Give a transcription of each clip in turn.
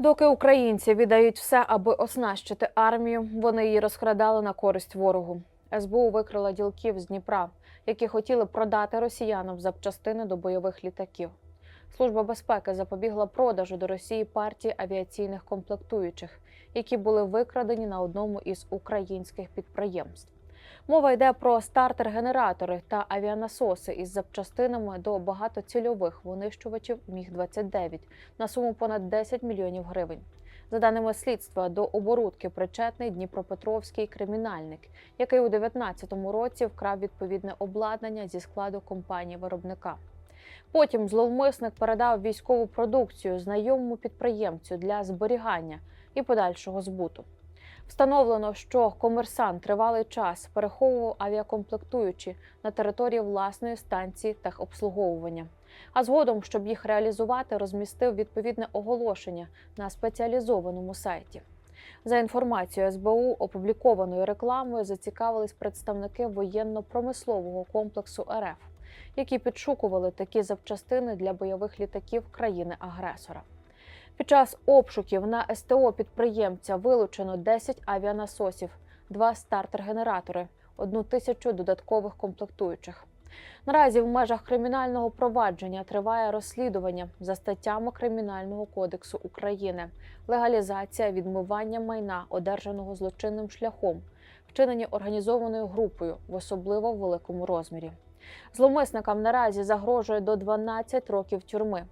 Доки українці віддають все, аби оснащити армію, вони її розкрадали на користь ворогу. СБУ викрила ділків з Дніпра, які хотіли продати росіянам запчастини до бойових літаків. Служба безпеки запобігла продажу до Росії партії авіаційних комплектуючих, які були викрадені на одному із українських підприємств. Мова йде про стартер-генератори та авіанасоси із запчастинами до багатоцільових винищувачів Міг-29 на суму понад 10 мільйонів гривень. За даними слідства, до оборудки причетний Дніпропетровський кримінальник, який у 2019 році вкрав відповідне обладнання зі складу компанії виробника. Потім зловмисник передав військову продукцію знайомому підприємцю для зберігання і подальшого збуту. Встановлено, що комерсант тривалий час переховував авіакомплектуючі на території власної станції техобслуговування. А згодом, щоб їх реалізувати, розмістив відповідне оголошення на спеціалізованому сайті. За інформацією СБУ, опублікованою рекламою зацікавились представники воєнно-промислового комплексу РФ, які підшукували такі запчастини для бойових літаків країни-агресора. Під час обшуків на СТО підприємця вилучено 10 авіанасосів, два стартер-генератори, одну тисячу додаткових комплектуючих. Наразі в межах кримінального провадження триває розслідування за статтями Кримінального кодексу України, легалізація відмивання майна, одержаного злочинним шляхом, вчинені організованою групою в особливо великому розмірі. Зловмисникам наразі загрожує до 12 років тюрми.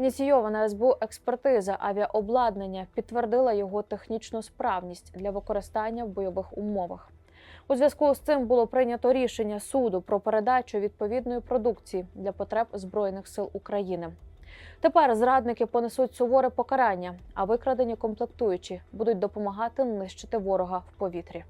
Ініційована СБУ експертиза авіаобладнання підтвердила його технічну справність для використання в бойових умовах. У зв'язку з цим було прийнято рішення суду про передачу відповідної продукції для потреб Збройних сил України. Тепер зрадники понесуть суворе покарання, а викрадені комплектуючі будуть допомагати нищити ворога в повітрі.